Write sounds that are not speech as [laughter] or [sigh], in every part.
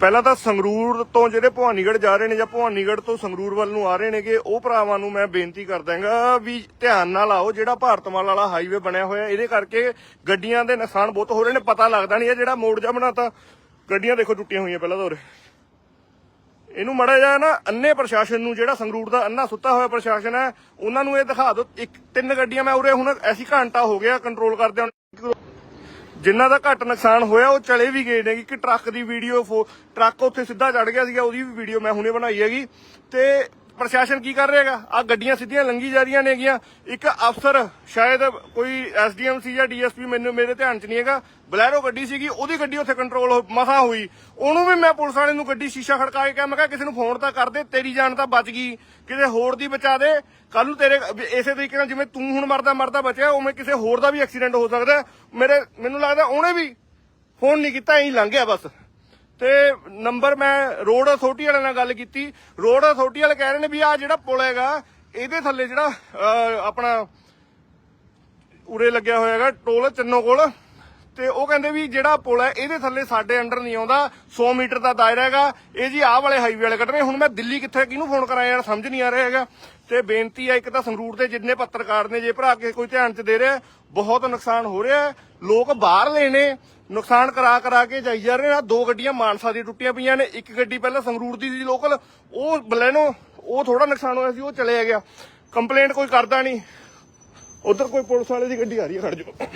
ਪਹਿਲਾਂ ਤਾਂ ਸੰਗਰੂਰ ਤੋਂ ਜਿਹੜੇ ਭਵਾਨੀਗੜ੍ਹ ਜਾ ਰਹੇ ਨੇ ਜਾਂ ਭਵਾਨੀਗੜ੍ਹ ਤੋਂ ਸੰਗਰੂਰ ਵੱਲ ਨੂੰ ਆ ਰਹੇ ਨੇਗੇ, ਉਹ ਭਰਾਵਾਂ ਨੂੰ ਮੈਂ ਬੇਨਤੀ ਕਰ ਦਾਂਗਾ ਵੀ ਧਿਆਨ ਨਾਲ ਆਓ, ਜਿਹੜਾ ਭਾਰਤਮਾਲ ਵਾਲਾ ਹਾਈਵੇ ਬਣਿਆ ਹੋਇਆ, ਇਹਦੇ ਕਰਕੇ ਗੱਡੀਆਂ ਦੇ ਨੁਕਸਾਨ ਬਹੁਤ ਹੋ ਰਹੇ ਨੇ, ਪਤਾ ਲੱਗਦਾ ਨਹੀਂ ਇਹ ਜਿਹੜਾ ਮੋੜ ਜਾ ਬਣਾਤਾ। ਗੱਡੀਆਂ ਦੇਖੋ ਟੁੱਟੀਆਂ ਹੋਈਆਂ ਪਹਿਲਾਂ ਤਾਂ ਉਰੇ। ਇਹਨੂੰ ਮੜਾ ਜਾ ਨਾ ਅੰਨੇ ਪ੍ਰਸ਼ਾਸਨ ਨੂੰ, ਜਿਹੜਾ ਸੰਗਰੂਰ ਦਾ ਅੰਨਾ ਸੁੱਤਾ ਹੋਇਆ ਪ੍ਰਸ਼ਾਸਨ ਹੈ, ਉਹਨਾਂ ਨੂੰ ਇਹ ਦਿਖਾ ਦਿਓ। ਇੱਕ, ਤਿੰਨ ਗੱਡੀਆਂ ਮੈਂ ਉਰੇ ਹੁਣ, ਐਸੀ ਘੰਟਾ ਹੋ ਗਿਆ ਕੰਟਰੋਲ ਕਰਦੇ ਜਿਨ੍ਹਾਂ ਦਾ ਘੱਟ ਨੁਕਸਾਨ ਹੋਇਆ, ਉਹ ਚਲੇ ਵੀ ਗਏ ਨੇ, ਕਿ ਟਰੱਕ ਦੀ ਵੀਡੀਓ ਟਰੱਕ ਉੱਥੇ ਸਿੱਧਾ ਚੜ ਗਿਆ ਸੀਗਾ, ਉਹਦੀ ਵੀ ਵੀਡੀਓ ਮੈਂ ਹੁਣੇ ਬਣਾਈ ਹੈਗੀ। ਤੇ ਪ੍ਰਸ਼ਾਸਨ ਕੀ ਕਰ ਰਿਹਾ ਹੈਗਾ ਆ ਗੱਡੀਆਂ ਸਿੱਧੀਆਂ ਲੰਗੀ ਜਾ ਰਹੀਆਂ ਨੇਗੀਆਂ। ਇੱਕ ਅਫਸਰ, ਸ਼ਾਇਦ ਕੋਈ ਐਸਡੀਐਮ ਸੀ ਜਾਂ ਡੀਐਸਪੀ ਮੈਨੂੰ ਮੇਰੇ ਧਿਆਨ 'ਚ ਨਹੀਂ ਹੈਗਾ। ਬਲੈਰੋ ਗੱਡੀ ਸੀਗੀ, ਉਹਦੀ ਗੱਡੀ ਉੱਥੇ ਕੰਟਰੋਲ ਮਸਾ ਹੋਈ। ਉਹਨੂੰ ਵੀ ਮੈਂ ਪੁਲਿਸ ਵਾਲੇ ਨੂੰ ਗੱਡੀ ਸ਼ੀਸ਼ਾ ਖੜਕਾ ਕੇ ਕਿਹਾ, ਮੈਂ ਕਿਹਾ, ਕਿਸੇ ਨੂੰ ਫੋਨ ਤਾਂ ਕਰ ਦੇ, ਤੇਰੀ ਜਾਨ ਤਾਂ ਬਚ ਗਈ। ਕਿਸੇ ਹੋਰ ਦੀ ਬਚਾ ਦੇ। ਕੱਲ ਨੂੰ ਤੇਰੇ ਇਸੇ ਤਰੀਕੇ ਨਾਲ ਜਿਵੇਂ ਤੂੰ ਹੁਣ ਮਰਦਾ ਮਰਦਾ ਬਚਿਆ, ਉਵੇਂ ਕਿਸੇ ਹੋਰ ਦਾ ਵੀ ਐਕਸੀਡੈਂਟ ਹੋ ਸਕਦਾ। ਮੇਰੇ ਮੈਨੂੰ ਲੱਗਦਾ ਉਹਨੇ ਵੀ ਫੋਨ ਨਹੀਂ ਕੀਤਾ, ਐਂ ਲੰਘ ਗਿਆ ਬਸ। ਤੇ ਨੰਬਰ ਮੈਂ ਰੋਡ ਅਥਾਰਟੀ ਵਾਲਿਆਂ ਨਾਲ ਗੱਲ ਕੀਤੀ। ਰੋਡ ਅਥਾਰਟੀ ਵਾਲੇ ਕਹਿ ਰਹੇ ਨੇ ਵੀ ਆ ਜਿਹੜਾ ਪੁਲ ਹੈਗਾ, ਇਹਦੇ ਥੱਲੇ ਜਿਹੜਾ ਆਪਣਾ ਉਰੇ ਲੱਗਿਆ ਹੋਇਆ ਹੈਗਾ, ਟੋਲ ਚੰਨੋ ਕੋਲ। ਤੇ ਉਹ ਕਹਿੰਦੇ ਵੀ ਜਿਹੜਾ ਪੁਲ ਹੈ, ਇਹਦੇ ਥੱਲੇ ਸਾਡੇ ਅੰਡਰ ਨਹੀਂ ਆਉਂਦਾ 100 ਮੀਟਰ ਦਾ ਦਾਇਰਾ ਹੈਗਾ। ਇਹ ਜੀ ਆਹ ਵਾਲੇ ਹਾਈਵੇ ਵਾਲੇ ਕੱਢ ਰਹੇ। ਹੁਣ ਮੈਂ ਦਿੱਲੀ ਕਿੱਥੇ, ਕਿਹਨੂੰ ਫੋਨ ਕਰਾਂ ਯਾਰ? ਸਮਝ ਨਹੀਂ ਆ ਰਿਹਾ ਹੈਗਾ। ਤੇ ਬੇਨਤੀ ਹੈ, ਇੱਕ ਤਾਂ ਸੰਗਰੂਰ ਦੇ ਜਿੰਨੇ ਪੱਤਰਕਾਰ ਨੇ, ਜੇ ਭਰਾ ਕੇ ਕੋਈ ਧਿਆਨ ਚ ਦੇ ਰਿਹਾ, ਬਹੁਤ ਨੁਕਸਾਨ ਹੋ ਰਿਹਾ ਲੋਕ ਬਾਹਰ ਲੈਣੇ ਨੁਕਸਾਨ ਕਰਾ ਕਰਾ ਕੇ ਜਾਈ ਜਾ ਰਹੇ ਆ ਦੋ ਗੱਡੀਆਂ ਮਾਨਸਾ ਦੀ ਟੁੱਟੀਆਂ ਪਈਆਂ ਨੇ। ਇੱਕ ਗੱਡੀ ਪਹਿਲਾਂ ਸੰਗਰੂਰ ਦੀ ਸੀ ਲੋਕਲ ਉਹ ਬਲੈਨੋ, ਉਹ ਥੋੜਾ ਨੁਕਸਾਨ ਹੋਇਆ ਸੀ, ਉਹ ਚਲੇ ਗਿਆ। ਕੰਪਲੇਂਟ ਕੋਈ ਕਰਦਾ ਨਹੀਂ। ਉਧਰ ਕੋਈ ਪੁਲਿਸ ਵਾਲੇ ਦੀ ਗੱਡੀ ਆ ਰਹੀ ਹੈ, ਖੜ ਜਾਓ।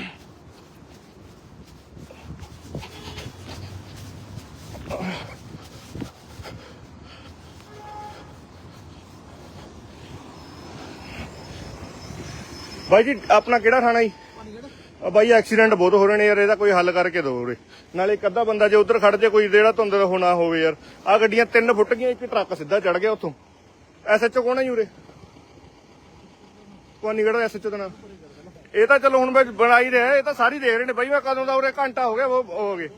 ਬਾਈ ਜੀ ਆਪਣਾ ਕਿਹੜਾ ਥਾਣਾ ਜੀ? ਆ ਬਾਈ ਐਕਸੀਡੈਂਟ ਬਹੁਤ ਹੋ ਰਹੇ ਨੇ ਯਾਰ ਇਹਦਾ ਕੋਈ ਹੱਲ ਕਰਕੇ ਦਿਓ ਉਰੇ। ਨਾਲੇ ਇੱਕ ਅੱਧਾ ਬੰਦਾ ਜੇ ਉਧਰ ਖੜ ਜੇ ਕੋਈ ਜਿਹੜਾ ਧੁੰਦ ਹੋਣਾ ਹੋਵੇ ਯਾਰ। ਆ ਗੱਡੀਆਂ ਤਿੰਨ ਫੁੱਟ ਗਈਆਂ ਇੱਕ ਟਰੱਕ ਸਿੱਧਾ ਚੜ ਗਿਆ ਉੱਥੋਂ। ਐਸਐਚਓ ਕੌਣ ਹੈ ਉਰੇ? ਕੋਨੀਗੜ ਦਾ ਐਸਐਚਓ ਦਾ ਨਾਮ। ਇਹ ਤਾਂ ਚਲੋ ਹੁਣ ਮੈਂ ਬਣਾ ਹੀ ਰਿਹਾ ਇਹ ਤਾਂ ਸਾਰੀ ਦੇਖ ਰਹੇ ਨੇ ਬਾਈ ਮੈਂ ਕਦੋਂ ਦਾ ਉਰੇ ਘੰਟਾ ਹੋ ਗਿਆ ਉਹ ਹੋ ਗਏ।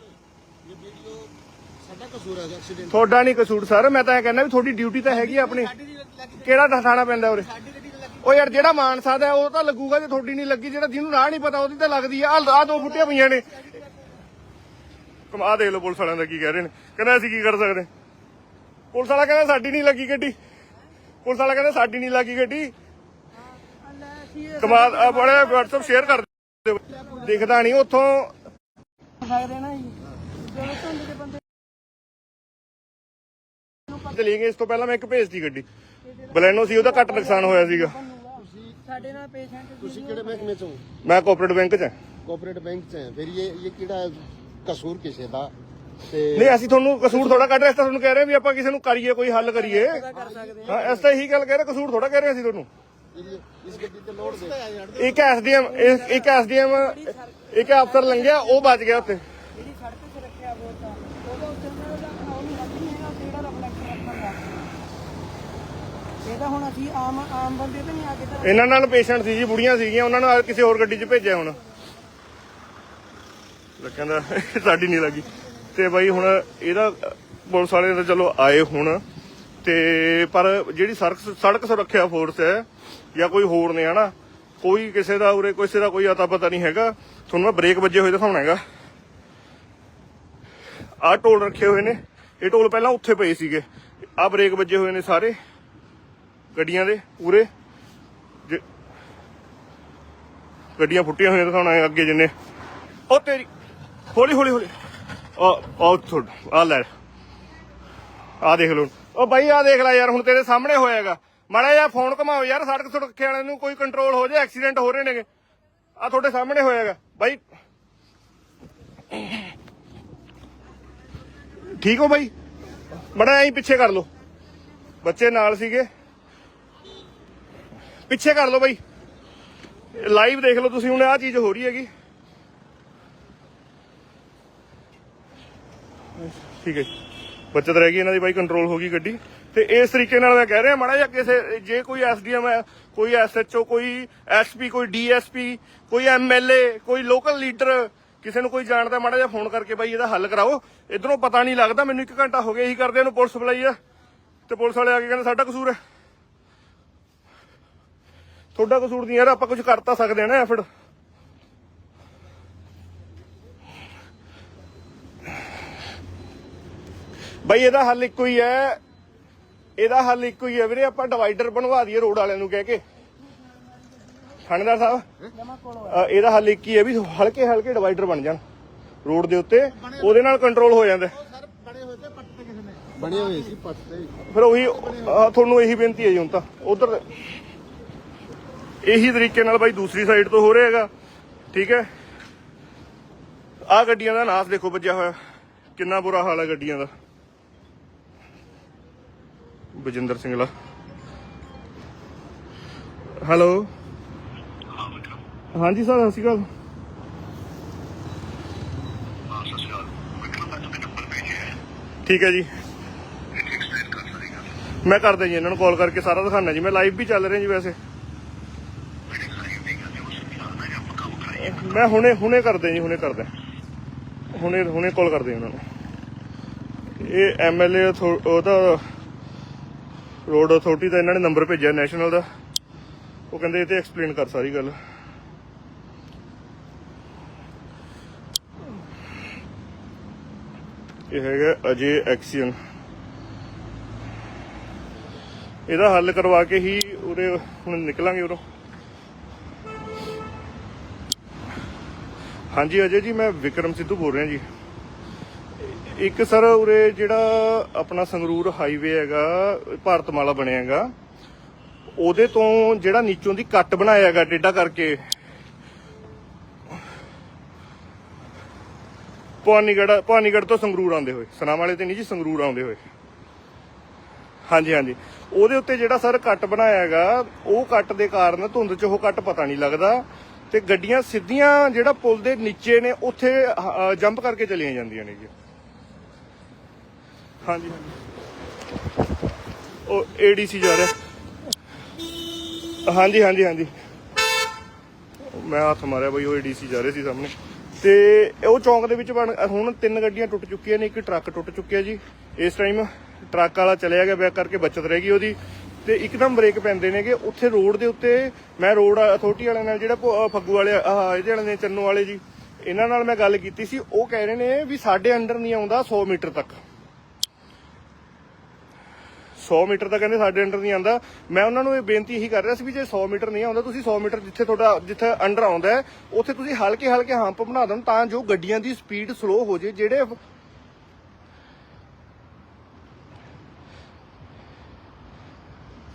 ਸਾਡਾ ਕਸੂਰ ਹੈ ਐਕਸੀਡੈਂਟ ਤੁਹਾਡਾ ਨਹੀਂ ਕਸੂਰ ਸਰ। ਮੈਂ ਤਾਂ ਇਹ ਕਹਿੰਦਾ ਵੀ ਤੁਹਾਡੀ ਡਿਊਟੀ ਤਾਂ ਹੈਗੀ ਆ ਆਪਣੀ। ਕਿਹੜਾ ਥਾਣਾ ਪੈਂਦਾ ਉਰੇ? ਉਹ ਯਾਰ ਜਿਹੜਾ ਮਾਨਸਾ ਦਾ ਹੈ, ਉਹ ਤਾਂ ਲੱਗੂਗਾ ਜੇ ਤੁਹਾਡੀ ਨਹੀਂ ਲੱਗੀ ਜਿਹੜਾ ਜਿਹਨੂੰ ਰਾਹ ਨਹੀਂ ਪਤਾ ਉਹਦੀ ਤਾਂ ਲੱਗਦੀ ਆ। ਆਹ ਦੋ ਫੁੱਟੀਆਂ ਪਈਆਂ ਨੇ। ਕਮਾ ਦੇਖ ਲਓ ਪੁਲਿਸ ਵਾਲਿਆਂ ਦਾ ਕੀ ਕਹਿ ਰਹੇ ਨੇ। ਕਹਿੰਦਾ ਅਸੀਂ ਕੀ ਕਰ ਸਕਦੇ? ਪੁਲਿਸ ਵਾਲਾ ਕਹਿੰਦਾ ਸਾਡੀ ਨਹੀਂ ਲੱਗੀ ਗੱਡੀ। ਪੁਲਿਸ ਵਾਲਾ ਕਹਿੰਦਾ ਸਾਡੀ ਨਹੀਂ ਲੱਗੀ ਗੱਡੀ। ਕਮਾਲ ਆ ਬੜੇ WhatsApp ਸ਼ੇਅਰ ਕਰ ਦਿਓ। ਦਿਖਦਾ ਨਹੀਂ ਉੱਥੋਂ ਸਕਦੇ ਨਾ ਜੀ। ਜਦੋਂ ਧੁੰਦ ਦੇ ਬੰਦੇ ਚਲੀ ਗਏ ਇਸ ਤੋਂ ਪਹਿਲਾਂ ਮੈਂ ਇੱਕ ਭੇਜਤੀ ਗੱਡੀ। ਬਲੈਨੋ ਸੀ ਉਹਦਾ ਘੱਟ ਨੁਕਸਾਨ ਹੋਇਆ ਸੀਗਾ। ਸਾਡੇ ਨਾਲ ਪੇਸ਼ੈਂਟ ਤੁਸੀਂ ਕਿਹੜੇ ਮਹਿਕਮੇ ਚੋਂ? ਮੈਂ ਕੋਆਪਰੇਟਿਵ ਬੈਂਕ 'ਚ ਹਾਂ। ਕੋਆਪਰੇਟ ਬੈਂਕ ਚ ਹੈ। ਫਿਰ ਇਹ ਇਹ ਕਿਹੜਾ ਕਸੂਰ ਕਿਸੇ ਦਾ? ਤੇ ਨਹੀਂ ਅਸੀਂ ਤੁਹਾਨੂੰ ਕਸੂਰ ਥੋੜਾ ਕੱਢ ਰਹੇ ਅਸੀਂ ਤੁਹਾਨੂੰ ਕਹਿ ਰਹੇ ਵੀ ਆਪਾਂ ਕਿਸੇ ਨੂੰ ਕਰੀਏ ਕੋਈ ਹੱਲ ਕਰੀਏ। ਹਾਂ। ਇਸ ਤਾਂ ਇਹੀ ਗੱਲ ਕਹਿ ਰਹੇ ਕਸੂਰ ਥੋੜਾ ਕਹਿ ਰਹੇ ਅਸੀਂ ਤੁਹਾਨੂੰ। ਇਹ- ਇਸ ਗੱਡੀ ਤੇ ਲੋਡ ਦੇ। ਇੱਕ ਐਸਡੀਐਮ ਇੱਕ ਐਸਡੀਐਮ ਇੱਕ ਅਫਸਰ ਲੰਘਿਆ ਉਹ ਬਚ ਗਿਆ ਉੱਥੇ ਜਿਹੜੀ ਸੜਕ ਸੁਰੱਖਿਆ ਬੋਰਡ ਆ ਉਹਦਾ ਉੱਤੇ ਉਹਨਾਂ ਦਾ ਉਹਨੂੰ ਲੱਗ ਨਹੀਂ ਹੈਗਾ ਉੱਤੇ ਜਿਹੜਾ ਰਿਫਲੈਕਟਰ ਰੱਖਣ ਦਾ ਇਹ ਤਾਂ ਹੁਣ ਅਸੀਂ ਆਮ ਆਮ ਬੰਦੇ ਤਾਂ ਨਹੀਂ ਆ ਕੇ ਤਾਂ ਇਹਨਾਂ ਨਾਲ ਪੇਸ਼ੈਂਟ ਸੀ ਜੀ, ਬੁੜੀਆਂ ਸੀਗੀਆਂ, ਉਹਨਾਂ ਨੂੰ ਕਿਸੇ ਹੋਰ ਗੱਡੀ 'ਚ ਭੇਜਿਆ ਹੁਣ। ਕਹਿੰਦਾ, [laughs] ਸਾਡੀ ਨਹੀਂ ਲੱਗੀ। ਤੇ ਬਾਈ ਹੁਣ ਇਹਦਾ, ਪੁਲਿਸ ਵਾਲੇ ਤਾਂ ਚਲੋ ਆਏ ਹੁਣ। ਤੇ ਪਰ ਜਿਹੜੀ ਸੜਕ ਸੜਕ ਸੁਰੱਖਿਆ ਫੋਰਸ ਹੈ, ਜਾਂ ਕੋਈ ਹੋਰ ਨੇ, ਹਨਾ? ਕੋਈ ਕਿਸੇ ਦਾ ਉਰੇ, ਕਿਸੇ ਦਾ ਕੋਈ ਅਤਾ ਪਤਾ ਨਹੀਂ ਹੈਗਾ। ਤੁਹਾਨੂੰ ਮੈਂ ਬ੍ਰੇਕ ਵੱਜੇ ਹੋਏ ਦਿਖਾਉਣਾ ਹੈਗਾ। ਆਹ ਟੋਲ ਰੱਖੇ ਹੋਏ ਨੇ। ਇਹ ਟੋਲ ਪਹਿਲਾਂ ਉੱਥੇ ਪਏ ਸੀਗੇ। ਆਹ ਬ੍ਰੇਕ ਵੱਜੇ ਹੋਏ ਨੇ ਸਾਰੇ। ਗੱਡੀਆਂ ਦੇ, ਪੂਰੇ। ਜੇ- ਗੱਡੀਆਂ ਫੁੱਟੀਆਂ ਹੋਈਆਂ ਦਿਖਾਉਣਾ ਹੈ ਅੱਗੇ ਜਿੰਨੇ। ਉਹ ਤੇਰੀ, ਹੌਲੀ ਹੌਲੀ ਹੌਲੀ। ਆ ਆ ਥੋੜ ਆ ਲੈ। ਆ ਦੇਖ ਲੋ ਉਹ ਬਾਈ, ਆ ਦੇਖ ਲੈ ਯਾਰ, ਹੁਣ ਤੇਰੇ ਸਾਹਮਣੇ ਹੋਇਆਗਾ। ਮਾੜਾ ਜਿਹਾ ਫੋਨ ਘਮਾਓ ਯਾਰ, ਸੜਕ ਸੁਰੱਖਿਆ ਵਾਲਿਆਂ ਨੂੰ ਕੋਈ ਕੰਟਰੋਲ ਹੋ ਜਾਏ ਐਕਸੀਡੈਂਟ ਹੋ ਰਹੇ ਨੇਗੇ। ਆ ਤੁਹਾਡੇ ਸਾਹਮਣੇ ਹੋਇਆਗਾ। ਬਾਈ। ਠੀਕ ਹੋ ਬਾਈ? ਮੜਾ ਐਂ ਪਿੱਛੇ ਕਰ ਲੋ ਬੱਚੇ ਨਾਲ ਸੀਗੇ। ਪਿੱਛੇ ਕਰ ਲਓ ਬਾਈ। ਲਾਈਵ ਦੇਖ ਲਓ ਤੁਸੀਂ, ਹੁਣ ਆਹ ਚੀਜ਼ ਹੋ ਰਹੀ ਹੈਗੀ। ਠੀਕ ਹੈ ਜੀ। ਬੱਚਤ ਰਹਿ ਗਈ ਇਹਨਾਂ ਦੀ ਬਾਈ ਕੰਟਰੋਲ ਹੋ ਗਈ ਗੱਡੀ। ਤੇ ਇਸ ਤਰੀਕੇ ਨਾਲ ਮੈਂ ਕਹਿ ਰਿਹਾ, ਮਾੜਾ ਜਿਹਾ ਕਿਸੇ, ਜੇ ਕੋਈ ਐਸਡੀਐਮ ਹੈ ਕੋਈ ਐਸਐਚਓ, ਕੋਈ ਐਸਪੀ, ਕੋਈ ਡੀਐਸਪੀ, ਕੋਈ ਐਮਐਲਏ, ਕੋਈ ਲੋਕਲ ਲੀਡਰ ਕਿਸੇ ਨੂੰ ਕੋਈ ਜਾਣਦਾ, ਮਾੜਾ ਜਿਹਾ ਫੋਨ ਕਰਕੇ ਬਾਈ ਇਹਦਾ ਹੱਲ ਕਰਾਓ। ਇਧਰੋਂ ਪਤਾ ਨਹੀਂ ਲੱਗਦਾ, ਮੈਨੂੰ 1 ਘੰਟਾ ਹੋ ਗਿਆ, ਇਹੀ ਕਰਦੇ ਨੂੰ ਪੁਲਿਸ ਬੁਲਾਈ ਆ। ਤੇ ਪੁਲਿਸ ਵਾਲੇ ਆ ਕੇ ਕਹਿੰਦੇ, ਸਾਡਾ ਕਸੂਰ ਹੈ। ਤੁਹਾਡਾ ਕਸੂਰ ਨਹੀਂ ਯਾਰ ਆਪਾਂ ਕੁਝ ਕਰ ਤਾਂ ਸਕਦੇ ਆ ਨਾ ਐਫਰਟ ਬਈ ਇਹਦਾ ਹੱਲ ਇੱਕੋ ਹੀ ਹੈ ਇਹਦਾ ਹੱਲ ਇੱਕੋ ਹੀ ਹੈ ਵੀਰੇ ਆਪਾਂ ਡਿਵਾਈਡਰ ਬਣਵਾ ਦਈਏ ਰੋਡ ਵਾਲਿਆਂ ਨੂੰ ਕਹਿ ਕੇ। ਥਾਣੇਦਾਰ ਸਾਹਿਬ ਇਹਦਾ ਹੱਲ ਇੱਕ ਹੀ ਹੈ ਵੀ ਹਲਕੇ ਹਲਕੇ ਡਿਵਾਈਡਰ ਬਣ ਜਾਣ। ਰੋਡ ਦੇ ਉੱਤੇ ਉਹਦੇ ਨਾਲ ਕੰਟਰੋਲ ਹੋ ਜਾਂਦਾ। ਬਣੇ ਹੋਏ ਸੀ ਪੱਟੇ ਫਿਰ ਉਹੀ ਤੁਹਾਨੂੰ ਇਹੀ ਬੇਨਤੀ ਹੈ ਜੀ ਹੁਣ ਤਾਂ। ਉਧਰ ਇਹੀ ਤਰੀਕੇ ਨਾਲ ਬਾਈ ਦੂਸਰੀ ਸਾਈਡ ਤੋਂ ਹੋ ਰਿਹਾ ਹੈਗਾ। ਠੀਕ ਹੈ? ਆ ਗੱਡੀਆਂ ਦਾ ਨਾਸ ਦੇਖੋ ਵੱਜਿਆ ਹੋਇਆ। ਕਿੰਨਾ ਬੁਰਾ ਹਾਲ ਹੈ ਗੱਡੀਆਂ ਦਾ। ਬਜਿੰਦਰ ਸਿੰਘਲਾ ਹੈਲੋ? ਹਾਂਜੀ ਸਰ ਸਤਿ ਸ਼੍ਰੀ ਅਕਾਲ। ਠੀਕ ਹੈ ਜੀ। ਮੈਂ ਕਰਦਾ ਜੀ ਇਹਨਾਂ ਨੂੰ ਕਾਲ ਕਰਕੇ ਸਾਰਾ ਦਿਖਾਣਾ ਜੀ। ਮੈਂ ਲਾਈਵ ਵੀ ਚੱਲ ਰਿਹਾ ਜੀ ਵੈਸੇ। ਮੈਂ ਹੁਣੇ ਹੁਣੇ ਕਰਦੇ ਜੀ, ਹੁਣੇ ਕਰਦਾ। ਹੁਣੇ ਹੁਣੇ ਕਾਲ ਕਰਦੇ ਉਹਨਾਂ ਨੂੰ। ਇਹ ਐਮਐਲਏ ਉਹਦਾ ਰੋਡ ਅਥਾਰਟੀ ਦਾ ਇਹਨਾਂ ਨੇ ਨੰਬਰ ਭੇਜਿਆ ਨੈਸ਼ਨਲ ਦਾ। ਉਹ ਕਹਿੰਦੇ ਇਹ ਤੇ ਐਕਸਪਲੇਨ ਕਰ ਸਾਰੀ ਗੱਲ। ਇਹ ਹੈਗਾ ਅਜੇ ਐਕਸੀਅਨ ਇਹਦਾ ਹੱਲ ਕਰਵਾ ਕੇ ਹੀ ਉਰੇ ਹੁਣ ਨਿਕਲਾਂਗੇ ਉਰੋਂ। ਹਾਂਜੀ, ਅਜੇ ਜੀ ਮੈਂ ਵਿਕਰਮ ਸਿੱਧੂ ਬੋਲ ਰਿਹਾ ਜੀ। ਇੱਕ ਸਰ, ਉਰੇ ਜਿਹੜਾ ਆਪਣਾ ਸੰਗਰੂਰ ਹਾਈਵੇ ਹੈਗਾ, ਭਾਰਤਮਾਲਾ ਬਣਿਆ ਹੈਗਾ, ਉਹਦੇ ਤੋਂ ਜਿਹੜਾ ਨੀਚੋਂ ਦੀ ਕੱਟ ਬਣਾਇਆ ਹੈਗਾ ਟੇਢਾ ਕਰਕੇ। ਭਵਾਨੀਗੜ੍ਹ ਭਵਾਨੀਗੜ੍ਹ ਤੋਂ ਸੰਗਰੂਰ ਆਉਂਦੇ ਹੋਏ। ਸਨਾਮ ਵਾਲੇ ਤੇ ਨਹੀਂ ਜੀ, ਸੰਗਰੂਰ ਆਉਂਦੇ ਹੋਏ। ਹਾਂਜੀ ਹਾਂਜੀ। ਉਹਦੇ ਉੱਤੇ ਜਿਹੜਾ ਸਰ ਕੱਟ ਬਣਾਇਆ ਹੈਗਾ, ਉਹ ਕੱਟ ਦੇ ਕਾਰਨ ਧੁੰਦ 'ਚ ਉਹ ਕੱਟ ਪਤਾ ਨਹੀਂ ਲੱਗਦਾ। ਤੇ ਗੱਡੀਆਂ ਸਿੱਧੀਆਂ ਜਿਹੜਾ ਪੁਲ ਦੇ ਨੀਚੇ ਨੇ, ਉੱਥੇ ਜੰਪ ਕਰਕੇ ਚਲੀਆਂ ਜਾਂਦੀਆਂ ਨੇ ਜੀ ਹਾਂਜੀ ਹਾਂਜੀ। ਉਹ ਏਡੀਸੀ ਜਾ ਰਿਹਾ। ਹਾਂਜੀ ਹਾਂਜੀ ਹਾਂਜੀ। ਮੈਂ ਹੱਥ ਮਾਰਿਆ ਬਈ, ਉਹ ਏਡੀਸੀ ਜਾ ਰਹੇ ਸੀ ਸਾਹਮਣੇ। ਤੇ ਉਹ ਚੌਂਕ ਦੇ ਵਿੱਚ ਬਣ, ਹੁਣ ਤਿੰਨ ਗੱਡੀਆਂ ਟੁੱਟ ਚੁੱਕੀਆਂ ਨੇ, ਇੱਕ ਟਰੱਕ ਟੁੱਟ ਚੁੱਕਿਆ ਜੀ। ਇਸ ਟਾਈਮ ਟਰੱਕ ਵਾਲਾ ਚਲਿਆ ਗਿਆ, ਬੈਕ ਕਰਕੇ ਬਚਤ ਰਹਿ ਗਈ ਉਹਦੀ। ਤੇ ਇੱਕਦਮ ਬ੍ਰੇਕ ਪੈਂਦੇ ਨੇਗੇ। ਉੱਥੇ ਰੋਡ ਦੇ ਉੱਤੇ ਮੈਂ ਰੋਡ ਅਥਾਰਟੀ ਵਾਲਿਆਂ ਨਾਲ ਜਿਹੜਾ ਫੱਗੂ ਵਾਲੇ, ਆਹ ਇਹਦੇ ਵਾਲੇ ਨੇ, ਚੰਨੂ ਵਾਲੇ ਜੀ, ਇਹਨਾਂ ਨਾਲ ਮੈਂ ਗੱਲ ਕੀਤੀ ਸੀ। ਉਹ ਕਹਿ ਰਹੇ ਨੇ ਵੀ ਸਾਡੇ ਅੰਡਰ ਨਹੀਂ ਆਉਂਦਾ 100 ਮੀਟਰ ਤੱਕ। 100 ਮੀਟਰ ਤਾਂ ਕਹਿੰਦੇ ਸਾਡੇ ਅੰਡਰ ਨਹੀਂ ਆਉਂਦਾ। ਮੈਂ ਉਹਨਾਂ ਨੂੰ ਇਹ ਬੇਨਤੀ ਹੀ ਕਰ ਰਿਹਾ ਸੀ ਵੀ ਜੇ 100 ਮੀਟਰ ਨਹੀਂ ਆਉਂਦਾ, ਤੁਸੀਂ 100 ਮੀਟਰ ਜਿੱਥੇ ਤੁਹਾਡਾ, ਜਿੱਥੇ ਅੰਡਰ ਆਉਂਦਾ ਉੱਥੇ ਤੁਸੀਂ ਹਲਕੇ ਹਲਕੇ ਹੰਪ ਬਣਾ ਦੇਣ ਤਾਂ ਜੋ ਗੱਡੀਆਂ ਦੀ ਸਪੀਡ ਸਲੋ ਹੋ ਜੇ ਜਿਹੜੇ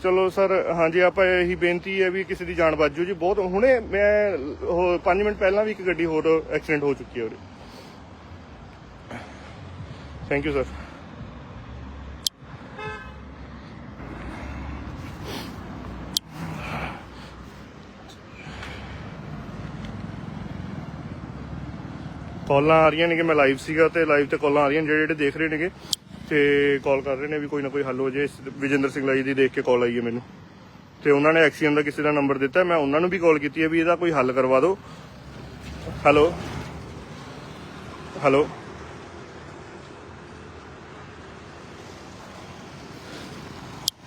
ਚਲੋ ਸਰ, ਹਾਂਜੀ, ਆਪਾਂ ਇਹੀ ਬੇਨਤੀ ਹੈ ਵੀ ਕਿਸੇ ਦੀ ਜਾਨ ਬਚ ਜੂ ਜੀ। ਬਹੁਤ, ਹੁਣੇ ਮੈਂ 5 ਮਿੰਟ ਪਹਿਲਾਂ ਵੀ ਇੱਕ ਗੱਡੀ ਹੋਰ ਐਕਸੀਡੈਂਟ ਹੋ ਚੁੱਕੀ ਹੈ ਉਰੇ। ਥੈਂਕ ਯੂ ਸਰ ਕਾਲਾਂ ਆ ਰਹੀਆਂ ਨੇ ਕਿ ਮੈਂ ਲਾਈਵ ਸੀਗਾ ਤੇ ਲਾਈਵ ਤੇ ਕਾਲਾਂ ਆ ਰਹੀਆਂ ਜਿਹੜੇ ਜਿਹੜੇ ਦੇਖ ਰਹੇ ਨੇਗੇ। ਤੇ ਕਾਲ ਕਰ ਰਹੇ ਨੇ ਵੀ ਕੋਈ ਨਾ ਕੋਈ ਹੱਲ ਹੋ ਜੇ ਇਸ ਵਿਜੇਂਦਰ ਸਿੰਘ ਲਾਈ ਦੀ ਦੇਖ ਕੇ ਕਾਲ ਆਈ ਹੈ ਮੈਨੂੰ। ਤੇ ਉਹਨਾਂ ਨੇ ਐਕਸੀਅਨ ਦਾ ਕਿਸੇ ਦਾ ਨੰਬਰ ਦਿੱਤਾ। ਮੈਂ ਉਹਨਾਂ ਨੂੰ ਵੀ ਕਾਲ ਕੀਤੀ ਹੈ ਵੀ ਇਹਦਾ ਕੋਈ ਹੱਲ ਕਰਵਾ ਦਿਓ। ਹੈਲੋ ਹੈਲੋ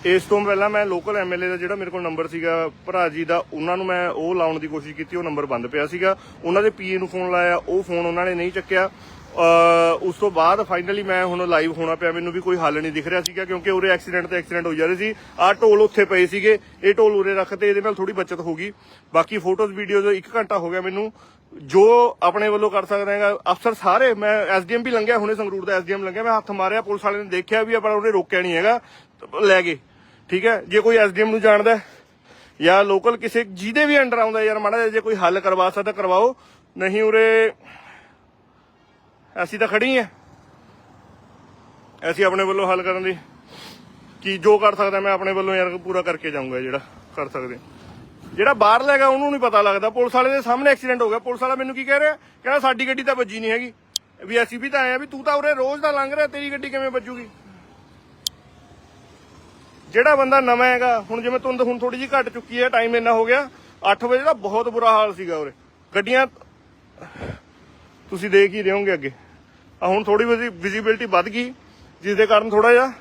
ਇਸ ਤੋਂ ਪਹਿਲਾਂ ਮੈਂ ਲੋਕਲ ਐਮਐਲਏ ਦਾ ਜਿਹੜਾ ਮੇਰੇ ਕੋਲ ਨੰਬਰ ਸੀਗਾ, ਭਰਾ ਜੀ ਦਾ, ਉਹਨਾਂ ਨੂੰ ਮੈਂ ਉਹ ਲਾਉਣ ਦੀ ਕੋਸ਼ਿਸ਼ ਕੀਤੀ। ਉਹ ਨੰਬਰ ਬੰਦ ਪਿਆ ਸੀਗਾ। ਉਹਨਾਂ ਦੇ ਪੀਏ ਨੂੰ ਫੋਨ ਲਾਇਆ। ਉਹ ਫੋਨ ਉਹਨਾਂ ਨੇ ਨਹੀਂ ਚੱਕਿਆ। ਉਸ ਤੋਂ ਬਾਅਦ ਫਾਈਨਲੀ ਮੈਂ ਹੁਣ ਲਾਈਵ ਹੋਣਾ ਪਿਆ। ਮੈਨੂੰ ਵੀ ਕੋਈ ਹੱਲ ਨਹੀਂ ਦਿਖ ਰਿਹਾ ਸੀਗਾ ਕਿਉਂਕਿ ਉਰੇ ਐਕਸੀਡੈਂਟ ਤੇ ਐਕਸੀਡੈਂਟ ਹੋ ਜਾ ਰਹੇ ਸੀ। ਆਹ ਢੋਲ ਉੱਥੇ ਪਏ ਸੀਗੇ। ਇਹ ਢੋਲ ਉਰੇ ਰੱਖਤੇ ਇਹਦੇ ਨਾਲ ਥੋੜੀ ਬਚਤ ਹੋਗੀ ਬਾਕੀ ਫੋਟੋਜ਼ ਵੀਡੀਓਜ਼ 1 ਘੰਟਾ ਹੋ ਗਿਆ ਮੈਨੂੰ, ਜੋ ਆਪਣੇ ਵੱਲੋਂ ਕਰ ਸਕਦਾ ਹੈਗਾ। ਅਫਸਰ ਸਾਰੇ, ਮੈਂ ਐਸਡੀਐਮ ਵੀ ਲੰਘਿਆ, ਹੁਣੇ ਸੰਗਰੂਰ ਦਾ ਐਸਡੀਐਮ ਲੰਘਿਆ। ਮੈਂ ਹੱਥ ਮਾਰਿਆ, ਪੁਲਿਸ ਵਾਲੇ ਨੇ ਦੇਖਿਆ ਵੀ ਪਰ ਉਹਨੇ ਰੋਕਿਆ ਨਹੀਂ ਹੈਗਾ। ਲੈ ਗਏ। ਠੀਕ ਹੈ? ਜੇ ਕੋਈ ਐਸਡੀਐਮ ਨੂੰ ਜਾਣਦਾ ਜਾਂ ਲੋਕਲ ਕਿਸੇ ਜਿਹਦੇ ਵੀ ਅੰਡਰ ਆਉਂਦਾ ਯਾਰ ਮਾੜਾ ਜੇ ਕੋਈ ਹੱਲ ਕਰਵਾ ਸਕਦਾ, ਕਰਵਾਓ। ਨਹੀਂ ਉਰੇ ਅਸੀਂ ਤਾਂ ਖੜੀ ਆ। ਅਸੀਂ ਆਪਣੇ ਵੱਲੋਂ ਹੱਲ ਕਰਨ ਦੀ ਕੀ ਜੋ ਕਰ ਸਕਦਾ ਮੈਂ ਆਪਣੇ ਵੱਲੋਂ ਯਾਰ ਪੂਰਾ ਕਰਕੇ ਜਾਊਂਗਾ ਜਿਹੜਾ ਕਰ ਸਕਦੇ। ਜਿਹੜਾ ਬਾਹਰ ਲੈਗਾ ਉਹਨੂੰ ਨਹੀਂ ਪਤਾ ਲੱਗਦਾ। ਪੁਲਿਸ ਵਾਲੇ ਦੇ ਸਾਹਮਣੇ ਐਕਸੀਡੈਂਟ ਹੋ ਗਿਆ। ਪੁਲਿਸ ਵਾਲਾ ਮੈਨੂੰ ਕੀ ਕਹਿ ਰਿਹਾ? ਕਹਿੰਦਾ ਸਾਡੀ ਗੱਡੀ ਤਾਂ ਵੱਜੀ ਨਹੀਂ ਹੈਗੀ। ਵੀ ਅਸੀਂ ਵੀ ਤਾਂ ਆਏ ਆ ਵੀ ਤੂੰ ਤਾਂ ਉਰੇ ਰੋਜ਼ ਦਾ ਲੰਘ ਰਿਹਾ, ਤੇਰੀ ਗੱਡੀ ਕਿਵੇਂ ਵੱਜੂਗੀ? ਜਿਹੜਾ ਬੰਦਾ ਨਵਾਂ ਹੈਗਾ, ਹੁਣ ਜਿਵੇਂ ਧੁੰਦ ਹੁਣ ਥੋੜੀ ਜਿਹੀ ਘਟ ਚੁੱਕੀ ਹੈ ਟਾਈਮ ਇੰਨਾ ਹੋ ਗਿਆ। 8 ਵਜੇ ਦਾ ਬਹੁਤ ਬੁਰਾ ਹਾਲ ਸੀਗਾ ਉਰੇ। ਗੱਡੀਆਂ, ਤੁਸੀਂ ਦੇਖ ਹੀ ਰਹੋਗੇ ਅੱਗੇ। ਆ ਹੁਣ ਥੋੜੀ ਵਿਜ਼ਿਬਿਲਟੀ ਵੱਧ ਗਈ ਜਿਸ ਦੇ ਕਾਰਨ ਥੋੜਾ ਜਿਹਾ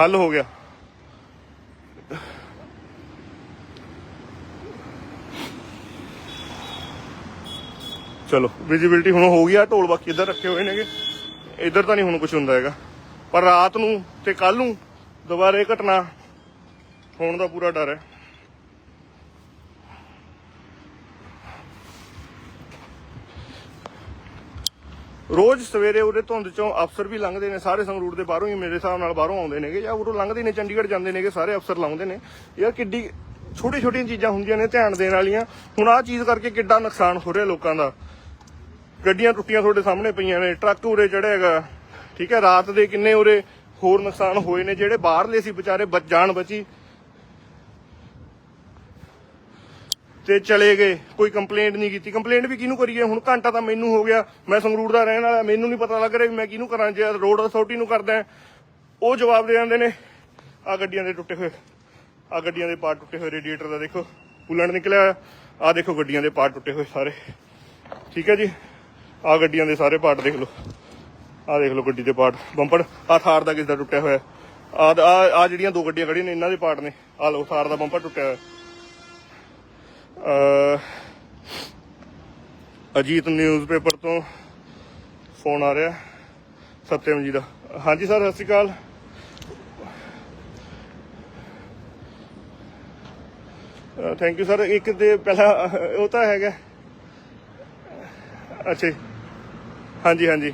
ਹੱਲ ਹੋ ਗਿਆ। ਚਲੋ ਵਿਜ਼ਿਬਿਲਟੀ ਹੁਣ ਹੋ ਗਈ ਆ, ਢੋਲ ਬਾਕੀ ਇੱਧਰ ਰੱਖੇ ਹੋਏ ਨੇਗੇ। ਇੱਧਰ ਤਾਂ ਨਹੀਂ ਹੁਣ ਕੁਝ ਹੁੰਦਾ ਹੈਗਾ। ਪਰ ਰਾਤ ਨੂੰ ਤੇ ਕੱਲ ਨੂੰ ਦੁਬਾਰਾ ਇਹ ਘਟਨਾ ਹੋਣ ਦਾ ਪੂਰਾ ਡਰ ਹੈ। ਰੋਜ਼ ਸਵੇਰੇ ਉਹਦੇ ਧੁੰਦ ਚੋਂ ਅਫਸਰ ਵੀ ਲੰਘਦੇ ਨੇ, ਸਾਰੇ ਸੰਗਰੂਰ ਦੇ ਬਾਹਰੋਂ ਹੀ ਮੇਰੇ ਹਿਸਾਬ ਨਾਲ ਬਾਹਰੋਂ ਆਉਂਦੇ ਨੇਗੇ ਜਾਂ ਉਰੋਂ ਲੰਘਦੇ ਨੇ, ਚੰਡੀਗੜ੍ਹ ਜਾਂਦੇ ਨੇਗੇ, ਸਾਰੇ ਅਫਸਰ ਲਾਉਂਦੇ ਨੇ। ਯਾਰ ਕਿੱਡੀ ਛੋਟੀ ਛੋਟੀਆਂ ਚੀਜ਼ਾਂ ਹੁੰਦੀਆਂ ਨੇ ਧਿਆਨ ਦੇਣ ਵਾਲੀਆਂ। ਹੁਣ ਆਹ ਚੀਜ਼ ਕਰਕੇ ਕਿੱਡਾ ਨੁਕਸਾਨ ਹੋ ਰਿਹਾ ਲੋਕਾਂ ਦਾ। ਗੱਡੀਆਂ ਟੁੱਟੀਆਂ ਤੁਹਾਡੇ ਸਾਹਮਣੇ ਪਈਆਂ ਨੇ, ਟਰੱਕ ਉਰੇ ਚੜਿਆ ਹੈਗਾ ਠੀਕ ਹੈ? ਰਾਤ ਦੇ ਕਿੰਨੇ ਉਰੇ ਹੋਰ ਨੁਕਸਾਨ ਹੋਏ ਨੇ, ਜਿਹੜੇ ਬਾਹਰਲੇ ਸੀ ਵਿਚਾਰੇ ਬਚ- ਜਾਨ ਬਚੀ। ਤੇ ਚਲੇ ਗਏ। ਕੋਈ ਕੰਪਲੇਂਟ ਨਹੀਂ ਕੀਤੀ। ਕੰਪਲੇਂਟ ਵੀ ਕਿਹਨੂੰ ਕਰੀਏ? ਹੁਣ ਘੰਟਾ ਤਾਂ ਮੈਨੂੰ ਹੋ ਗਿਆ। ਮੈਂ ਸੰਗਰੂਰ ਦਾ ਰਹਿਣ ਵਾਲਾ। ਮੈਨੂੰ ਨਹੀਂ ਪਤਾ ਲੱਗ ਰਿਹਾ ਵੀ ਮੈਂ ਕਿਹਨੂੰ ਕਰਾਂ ਜੇ ਰੋਡ ਅਥਾਰਟੀ ਨੂੰ ਕਰਦਾ ਉਹ ਜਵਾਬ ਦੇ ਜਾਂਦੇ ਨੇ, ਆ ਗੱਡੀਆਂ ਦੇ ਟੁੱਟੇ ਹੋਏ। ਆ ਗੱਡੀਆਂ ਦੇ ਪਾਰਟ ਟੁੱਟੇ ਹੋਏ। ਰੇਡੀਏਟਰ ਦਾ ਦੇਖੋ ਕੂਲੈਂਟ ਨਿਕਲਿਆ ਹੋਇਆ। ਆ ਦੇਖੋ ਗੱਡੀਆਂ ਦੇ ਪਾਰਟ ਟੁੱਟੇ ਹੋਏ ਸਾਰੇ। ਠੀਕ ਹੈ ਜੀ? ਆ ਗੱਡੀਆਂ ਦੇ ਸਾਰੇ ਪਾਰਟ ਦੇਖ ਲਓ। ਆ ਦੇਖ ਲਓ ਗੱਡੀ ਦੇ ਪਾਰਟ। ਬੰਪਰ ਆ ਥਾਰ ਦਾ ਕਿਸ ਦਾ ਟੁੱਟਿਆ ਹੋਇਆ। ਆ ਆ ਆ ਜਿਹੜੀਆਂ ਦੋ ਗੱਡੀਆਂ ਖੜੀਆਂ ਨੇ, ਇਹਨਾਂ ਦੇ ਪਾਰਟ ਨੇ। ਆ ਲਓ, ਥਾਰ ਦਾ ਬੰਪਰ ਟੁੱਟਿਆ ਹੋਇਆ। ਅਜੀਤ ਨਿਊਜ਼ਪੇਪਰ ਤੋਂ ਫੋਨ ਆ ਰਿਹਾ, ਸਤਿਅਮ ਜੀ ਦਾ। ਹਾਂਜੀ ਸਰ ਸਤਿ ਸ਼੍ਰੀ ਅਕਾਲ। ਥੈਂਕ ਯੂ ਸਰ ਇੱਕ ਤੇ ਪਹਿਲਾਂ ਉਹ ਤਾਂ ਹੈਗਾ। ਅੱਛਾ ਜੀ। ਹਾਂਜੀ ਹਾਂਜੀ।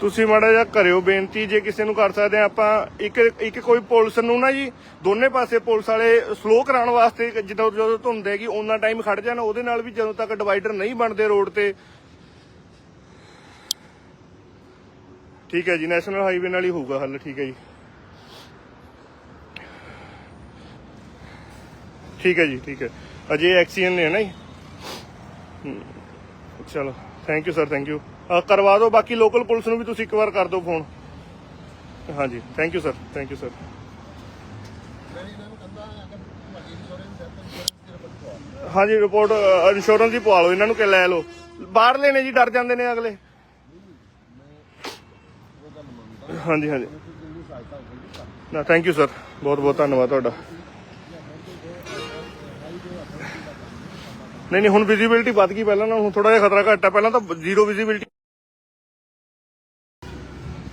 ਤੁਸੀਂ ਮਾੜਾ ਜਿਹਾ ਕਰਿਓ ਬੇਨਤੀ, ਜੇ ਕਿਸੇ ਨੂੰ ਕਰ ਸਕਦੇ ਆ, ਆਪਾਂ ਇੱਕ ਇੱਕ ਕੋਈ ਪੁਲਿਸ ਨੂੰ ਨਾ ਜੀ, ਦੋਨੇ ਪਾਸੇ ਪੁਲਿਸ ਵਾਲੇ ਸਲੋ ਕਰਾਉਣ ਵਾਸਤੇ ਜਦੋਂ ਜਦੋਂ ਧੁੰਦ ਹੈਗੀ ਉਹਨਾਂ ਟਾਈਮ ਖੜ ਜਾਣ, ਉਹਦੇ ਨਾਲ ਵੀ ਜਦੋਂ ਤੱਕ ਡਿਵਾਈਡਰ ਨਹੀਂ ਬਣਦੇ ਰੋਡ ਤੇ। ਠੀਕ ਹੈ ਜੀ ਨੈਸ਼ਨਲ ਹਾਈਵੇ ਨਾਲ ਹੀ ਹੋਊਗਾ ਹੱਲ, ਠੀਕ ਹੈ ਜੀ। ਠੀਕ ਹੈ ਜੀ, ਠੀਕ ਹੈ। ਅਜੇ ਐਕਸੀਅਨ ਨੇ ਨਾ ਜੀ? ਚਲੋ thank you sir thank you ਕਰਵਾ ਦਿਓ, ਬਾਕੀ ਲੋਕਲ ਪੁਲਿਸ ਨੂੰ ਵੀ ਤੁਸੀਂ ਇੱਕ ਵਾਰ ਕਰ ਦਿਓ ਫੋਨ ਹਾਂਜੀ thank you sir thank you sir ਹਾਂਜੀ ਰਿਪੋਰਟ ਇੰਸ਼ੋਰੈਂਸ ਦੀ ਪਵਾ ਲਓ, ਇਹਨਾਂ ਨੂੰ ਕਿ ਲੈ ਲਓ। ਬਾਹਰ ਲੈਣੇ ਜੀ, ਡਰ ਜਾਂਦੇ ਨੇ ਅਗਲੇ। ਹਾਂਜੀ ਹਾਂਜੀ। ਨਾ ਥੈਂਕ ਯੂ ਸਰ ਬਹੁਤ ਬਹੁਤ ਧੰਨਵਾਦ ਤੁਹਾਡਾ। ਨਹੀਂ ਨਹੀਂ, ਹੁਣ ਵਿਜ਼ਿਬਿਲਟੀ ਵੱਧ ਗਈ ਪਹਿਲਾਂ ਨਾਲ, ਹੁਣ ਥੋੜਾ ਜਿਹਾ ਖਤਰਾ ਘੱਟ ਹੈ ਪਹਿਲਾਂ ਤਾਂ ਜ਼ੀਰੋ ਵਿਜ਼ਿਬਿਲਟੀ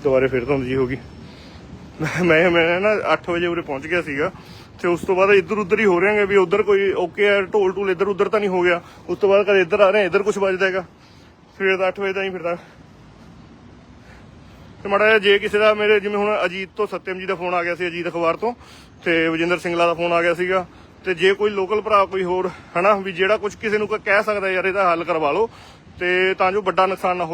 ਦੁਬਾਰੇ ਫਿਰ ਧੁੰਦ ਜੀ ਹੋ ਗਈ। ਮੈਂ ਮੈਂ ਨਾ 8 ਵਜੇ ਉਰੇ ਪਹੁੰਚ ਗਿਆ ਸੀਗਾ, ਤੇ ਉਸ ਤੋਂ ਬਾਅਦ ਇੱਧਰ ਉੱਧਰ ਹੀ ਹੋ ਰਹੇ ਵੀ ਉੱਧਰ ਕੋਈ ਓਕੇ ਹੈ ਢੋਲ ਢੂਲ ਇੱਧਰ ਉੱਧਰ ਤਾਂ ਨਹੀਂ ਹੋ ਗਿਆ। ਉਸ ਤੋਂ ਬਾਅਦ ਕਦੇ ਇੱਧਰ ਆ ਰਹੇ ਇੱਧਰ ਕੁਝ ਵੱਜਦਾ ਹੈਗਾ। ਸਵੇਰ ਦਾ 8 ਵਜੇ ਤਾਂ ਹੀ ਫਿਰਦਾ। ਤੇ ਮਾੜਾ ਜਿਹਾ ਜੇ ਕਿਸੇ ਦਾ ਮੇਰੇ, ਜਿਵੇਂ ਹੁਣ ਅਜੀਤ ਤੋਂ ਸਤਿਅਮ ਜੀ ਦਾ ਫੋਨ ਆ ਗਿਆ ਸੀ ਅਜੀਤ ਅਖਬਾਰ ਤੋਂ, ਤੇ ਵਜਿੰਦਰ ਸਿੰਘਲਾ ਦਾ ਫੋਨ ਆ ਗਿਆ ਸੀਗਾ, ਤੇ ਜੇ ਕੋਈ ਲੋਕਲ ਭਰਾ ਕੋਈ ਹੋਰ, ਹਨਾ, ਵੀ ਜਿਹੜਾ ਕੁਝ ਕਿਸੇ ਨੂੰ ਕਹਿ ਸਕਦਾ ਯਾਰ ਇਹਦਾ ਹੱਲ ਕਰਵਾ ਲਓ, ਤੇ ਤਾਂ ਜੋ ਵੱਡਾ ਨੁਕਸਾਨ ਨਾ ਹੋਵੇ